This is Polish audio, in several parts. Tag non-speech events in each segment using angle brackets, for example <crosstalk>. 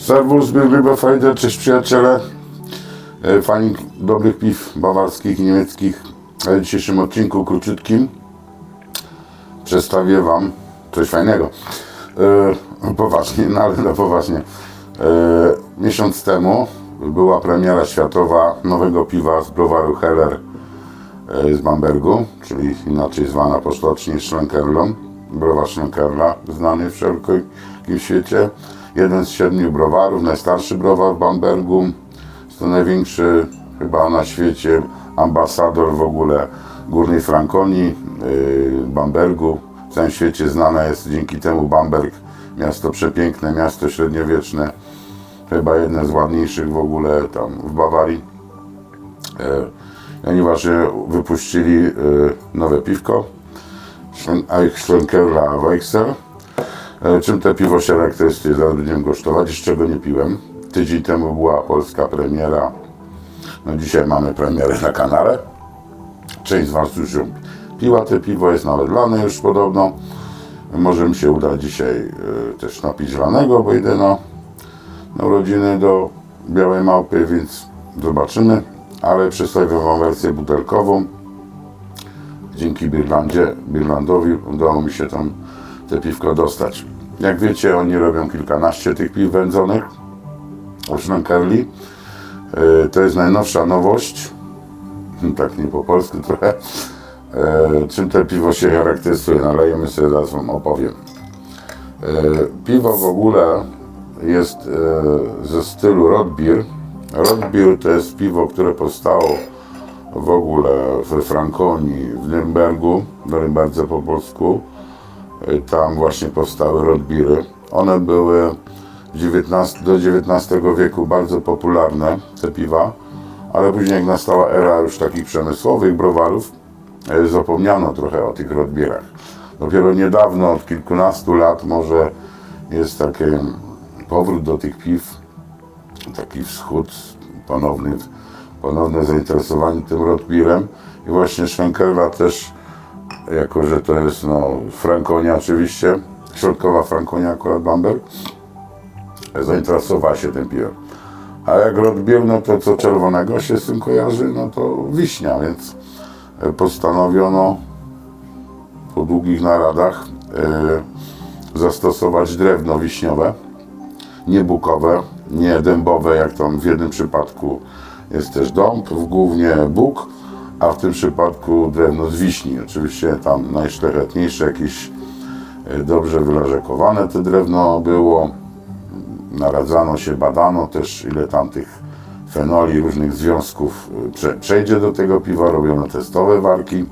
Serwus, liebe Freunde, cześć przyjaciele, e, fani dobrych piw bawarskich i niemieckich. W dzisiejszym odcinku króciutkim przedstawię Wam coś fajnego. E, poważnie, no ale no poważnie. E, miesiąc temu była premiera światowa nowego piwa z browaru Heller e, z Bambergu, czyli inaczej zwana posztocznie Schlenkerlą. Browar Schlenkerla, znany w szerokim świecie. Jeden z siedmiu browarów, najstarszy browar w Bambergu. Jest to największy chyba na świecie ambasador w ogóle Górnej Frankonii, yy, Bambergu. W całym świecie znane jest dzięki temu Bamberg, miasto przepiękne, miasto średniowieczne. Chyba jedne z ładniejszych w ogóle tam w Bawarii. Oni właśnie wypuścili e, nowe piwko, Eichschlenkerla Weichsel. E, Czym te piwo się charakteryzuje? Zaraz będziemy kosztować, jeszcze go nie piłem. Tydzień temu była polska premiera. No dzisiaj mamy premierę na kanale. Część z Was już piła te piwo, jest nawet lane już podobno. Może mi się uda dzisiaj e, też napić lanego, bo idę na, na urodziny do Białej Małpy, więc zobaczymy. Ale przedstawię Wam wersję butelkową. Dzięki Birlandzie, Birlandowi udało mi się tam te piwko dostać. Jak wiecie, oni robią kilkanaście tych piw wędzonych od Schlenkerli. E, To jest najnowsza nowość. <laughs> Tak nie po polsku trochę. E, Czym te piwo się charakteryzuje? Nalejemy sobie, zaraz Wam opowiem. E, Piwo w ogóle jest ze stylu Rotbier. Rotbier to jest piwo, które powstało w ogóle we Frankonii, w Nürnbergu, w Norymberdze po polsku. Y, Tam właśnie powstały Rotbiry. One były w XIX, do XIX wieku bardzo popularne, te piwa, ale później jak nastała era już takich przemysłowych browarów, y, zapomniano trochę o tych Rotbirach. Dopiero niedawno, od kilkunastu lat może jest taki powrót do tych piw, taki wschód, ponowny, ponowne zainteresowanie tym Rotbirem i właśnie Schwenkerla też jako że to jest no, Frankonia oczywiście, środkowa Frankonia akurat Bamberg, zainteresowała się tym piwem. A jak Rotbier, no to co czerwonego się z tym kojarzy, no to wiśnia, więc e, postanowiono po długich naradach e, zastosować drewno wiśniowe, nie bukowe, nie dębowe, jak tam w jednym przypadku jest też dąb, w głównie bóg, a w tym przypadku drewno z wiśni. Oczywiście tam najszlachetniejsze, jakieś e, dobrze wyleżekowane to drewno było. Naradzano się, badano też ile tam tych fenoli, różnych związków e, prze, przejdzie do tego piwa, robiono testowe warki.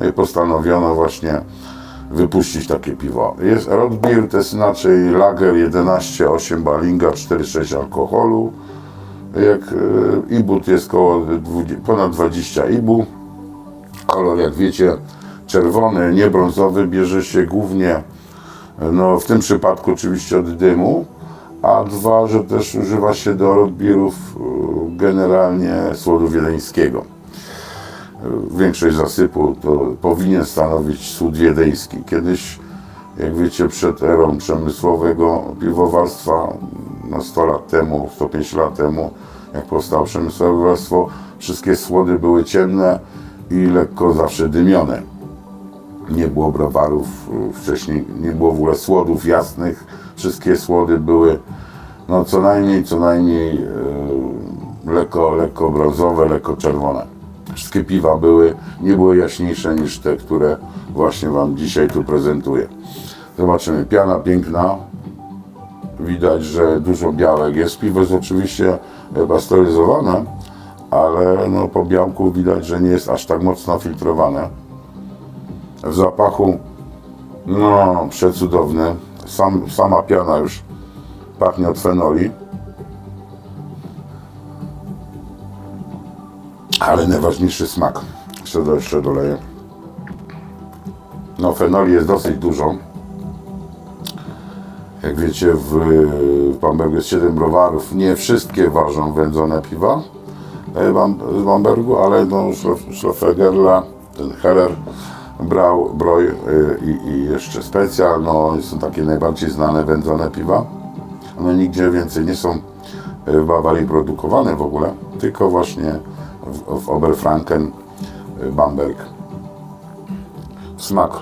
No i postanowiono właśnie wypuścić takie piwo. Jest Rotbier, to jest inaczej Lager 11,8 Balinga, 4,6 alkoholu. Jak e, ibut jest koło 20, ponad 20 ibu. Kolor, jak wiecie, czerwony, nie brązowy, bierze się głównie, e, no w tym przypadku oczywiście od dymu, a dwa, że też używa się do Rotbierów e, generalnie słodu wiedeńskiego większość zasypu to powinien stanowić słód wiedeński. Kiedyś, jak wiecie, przed erą przemysłowego piwowarstwa, no 100 lat temu, 105 lat temu, jak powstało przemysłowe piwowarstwo, wszystkie słody były ciemne i lekko zawsze dymione. Nie było browarów y, wcześniej, nie było w ogóle słodów jasnych. Wszystkie słody były no co najmniej, co najmniej yy, lekko, lekko brązowe, lekko czerwone. Wszystkie piwa były, nie były jaśniejsze niż te, które właśnie Wam dzisiaj tu prezentuję. Zobaczymy, piana piękna. Widać, że dużo białek jest. Piwo jest oczywiście pasteryzowane, ale no, po białku widać, że nie jest aż tak mocno filtrowane. W zapachu, no, przecudowny. Sam, sama piana już pachnie od fenoli. Ale najważniejszy smak. Jeszcze, jeszcze doleję. No, fenoli jest dosyć dużo. Jak wiecie, w, Bambergu jest 7 browarów. Nie wszystkie ważą wędzone piwa e, z Bambergu, ale no, Schlof- Schlofegerla, ten Heller, Brau, Broj y, i, i jeszcze Specjal. No, są takie najbardziej znane wędzone piwa. One nigdzie więcej nie są e, w Bawarii produkowane w ogóle, tylko właśnie w, w Oberfranken, e, Bamberg. Smak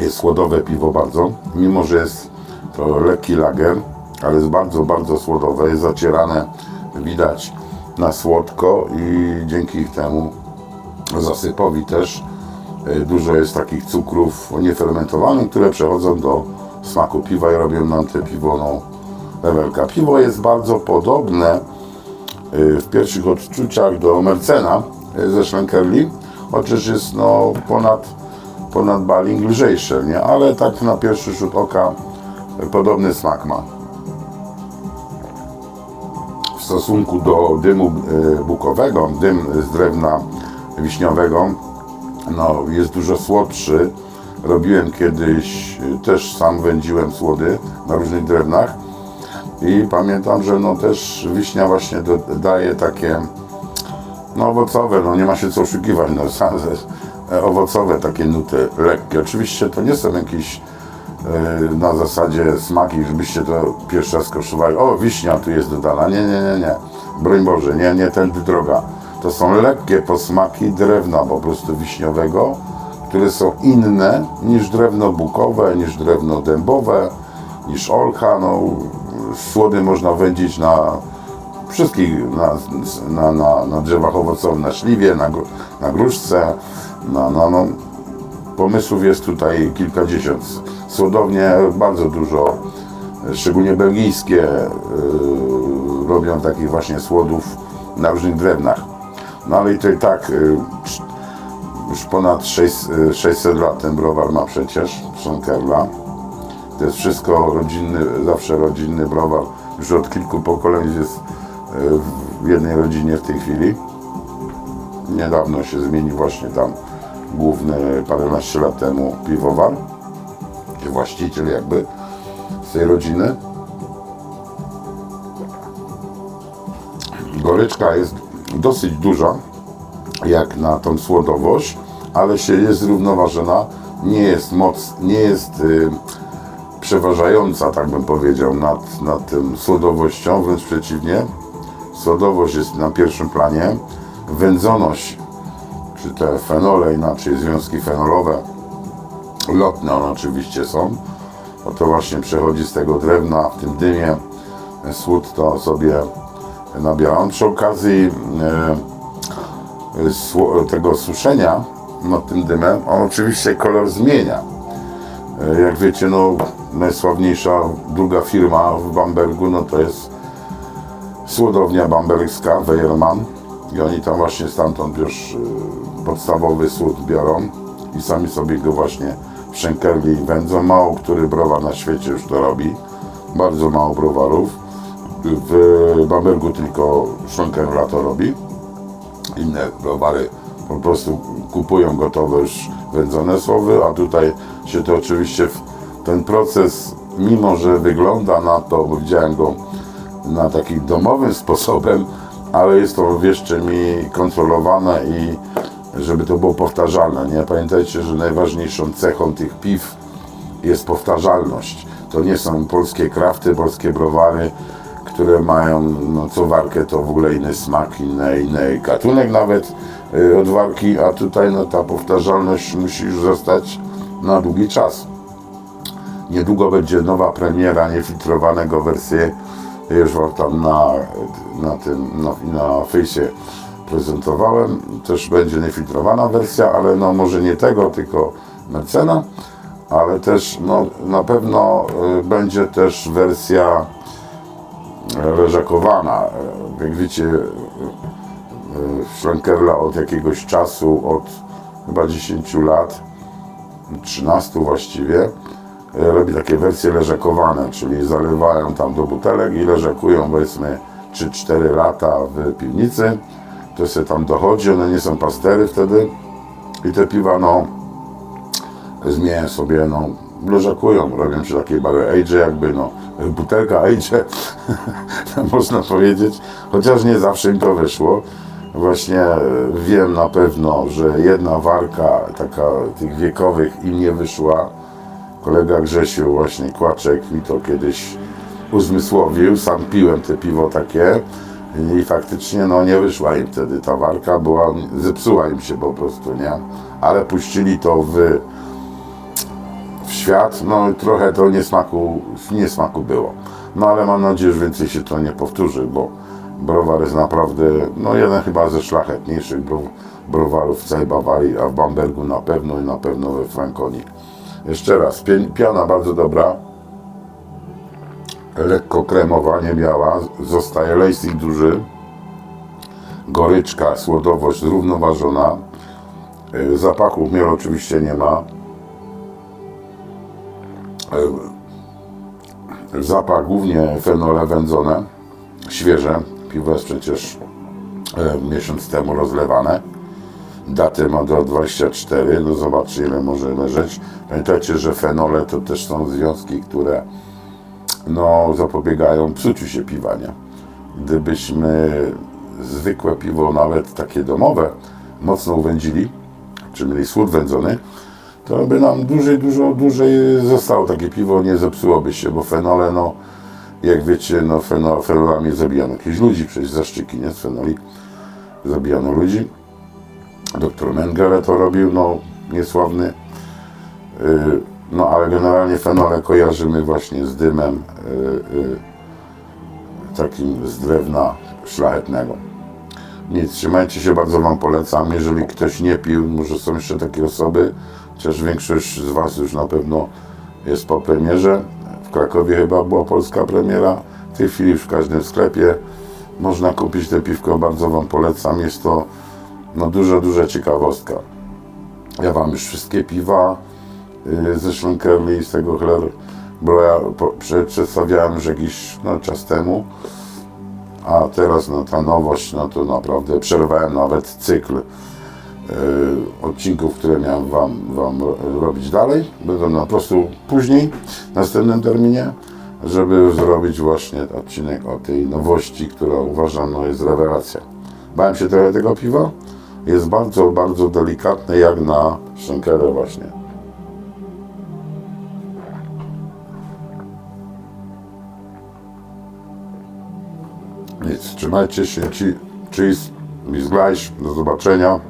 jest słodowe piwo bardzo, mimo że jest to lekki lager, ale jest bardzo, bardzo słodowe, jest zacierane, widać na słodko i dzięki temu zasypowi też y, dużo jest takich cukrów niefermentowanych, które przechodzą do smaku piwa i robią nam te piwo no. Piwo jest bardzo podobne y, w pierwszych odczuciach do Mercena y, ze Schlenkerli, chociaż jest no, ponad, ponad Baling lżejsze, nie? ale tak na pierwszy rzut oka podobny smak ma. W stosunku do dymu y, bukowego, dym z drewna wiśniowego no, jest dużo słodszy. Robiłem kiedyś, y, też sam wędziłem słody na różnych drewnach i pamiętam, że no też wiśnia właśnie daje takie no owocowe, no nie ma się co oszukiwać, no <laughs> e, owocowe takie nuty lekkie. Oczywiście to nie są jakieś e, na zasadzie smaki, żebyście to pierwszy raz kosztowali. O, wiśnia tu jest dodana. Nie, nie, nie, nie. Broń Boże, nie, nie tędy droga. To są lekkie posmaki drewna po prostu wiśniowego, które są inne niż drewno bukowe, niż drewno dębowe, niż olcha. No, słody można wędzić na wszystkich, na, na, na, na drzewach owocowych, na śliwie, na, na gruszce, na, na, no, pomysłów jest tutaj kilkadziesiąt. Słodownie bardzo dużo, szczególnie belgijskie, yy, robią takich właśnie słodów na różnych drewnach. No ale i to i tak cz- już ponad 6, yy, 600 lat ten browar ma przecież, Schonkerla. To jest wszystko rodzinny, zawsze rodzinny browar. Już od kilku pokoleń jest w jednej rodzinie w tej chwili. Niedawno się zmienił właśnie tam główny, paręnaście lat temu piwowar, czy właściciel jakby z tej rodziny. Goryczka jest dosyć duża, jak na tą słodowość, ale się jest zrównoważona, nie jest moc, nie jest y, przeważająca, tak bym powiedział, nad, nad tym słodowością, wręcz przeciwnie. Słodowość jest na pierwszym planie, wędzoność, czy te fenole, inaczej związki fenolowe, lotne one oczywiście są, bo to właśnie przechodzi z tego drewna, w tym dymie, słód to sobie nabieram. Przy okazji e, sło- tego suszenia nad tym dymem, on oczywiście kolor zmienia. E, Jak wiecie, no najsławniejsza druga firma w Bambergu, no to jest słodownia bambergska, Weiermann. I oni tam właśnie stamtąd już y, podstawowy słód biorą i sami sobie go właśnie w Schenkerli wędzą. Mało który browar na świecie już to robi. Bardzo mało browarów. W Bambergu tylko Schenkerla to robi. Inne browary po prostu kupują gotowe już wędzone słowy, a tutaj się to oczywiście ten proces, mimo że wygląda na to, bo widziałem go na taki domowym <laughs> sposobem, ale jest to, wierzcie mi, kontrolowane i żeby to było powtarzalne. Nie pamiętajcie, że najważniejszą cechą tych piw jest powtarzalność. To nie są polskie krafty, polskie browary, które mają no, co warkę to w ogóle inny smak, inny, inny gatunek nawet y, od warki, a tutaj no, ta powtarzalność musi już zostać na długi czas. Niedługo będzie nowa premiera niefiltrowanego wersji. Już wam tam na, na tym, na, na fejsie prezentowałem. Też będzie niefiltrowana wersja, ale no może nie tego, tylko Mercena. Ale też no, na pewno y, będzie też wersja leżakowana. Y, Jak wiecie, y, Schlenkerla od jakiegoś czasu, od chyba 10 lat, 13 właściwie, e, robi takie wersje leżakowane, czyli zalewają tam do butelek i leżakują powiedzmy 3-4 lata w piwnicy. To się tam dochodzi, one nie są pastery wtedy. I te piwa no zmieniają sobie, no leżakują, robią się takie barwy. Age jakby, no butelka age, <laughs> można powiedzieć, chociaż nie zawsze im to wyszło. Właśnie e, wiem na pewno, że jedna warka taka tych wiekowych im nie wyszła, Kolega Grzesiu, właśnie Kłaczek, mi to kiedyś uzmysłowił. Sam piłem te piwo takie i faktycznie no, nie wyszła im wtedy ta walka, była, zepsuła im się po prostu, nie? Ale puścili to w, w świat, no trochę to niesmaku, niesmaku było. No ale mam nadzieję, że więcej się to nie powtórzy, bo browar jest naprawdę, no jeden chyba ze szlachetniejszych bro, browarów w całej Bawarii, a w Bambergu na pewno i na pewno we Frankonii. Jeszcze raz, piana bardzo dobra, lekko kremowa, nie biała, zostaje lejsik duży, goryczka, słodowość zrównoważona, Y, zapachu chmielu oczywiście nie ma, Y, zapach głównie fenole wędzone, świeże, piwo jest przecież e, miesiąc temu rozlewane, datę ma do 24, no zobaczcie ile może leżeć. Pamiętajcie, że fenole to też są związki, które no, zapobiegają psuciu się piwa, nie? Gdybyśmy zwykłe piwo, nawet takie domowe, mocno uwędzili, czy mieli słód wędzony, to by nam dłużej, dużo dłużej zostało takie piwo, nie zepsułoby się, bo fenole, no, jak wiecie, no, feno, fenolami zabijano jakieś ludzi, przecież zaszczyki, nie, z fenoli zabijano ludzi. Doktor Mengele to robił, no, niesławny. Yy, no, ale generalnie fenole kojarzymy właśnie z dymem yy, yy, takim z drewna szlachetnego. Nic, trzymajcie się, bardzo Wam polecam. Jeżeli ktoś nie pił, może są jeszcze takie osoby, chociaż większość z Was już na pewno jest po premierze. W Krakowie chyba była polska premiera. W tej chwili w każdym sklepie można kupić te piwko, bardzo Wam polecam. Jest to no, duża, duża ciekawostka. Ja Wam już wszystkie piwa y, ze Szlunkerli, z tego Hler, bo ja przedstawiałem już jakiś no, czas temu. A teraz no, ta nowość, no to naprawdę przerwałem nawet cykl e, odcinków, które miałem wam, wam ro- robić dalej. Będą na prostu później, w następnym terminie, żeby zrobić właśnie odcinek o tej nowości, która uważam no, jest rewelacja. Bałem się trochę tego piwa. Jest bardzo, bardzo delikatne, jak na szynkerę właśnie. Nic, trzymajcie się, ci, cheese, gleich, do zobaczenia.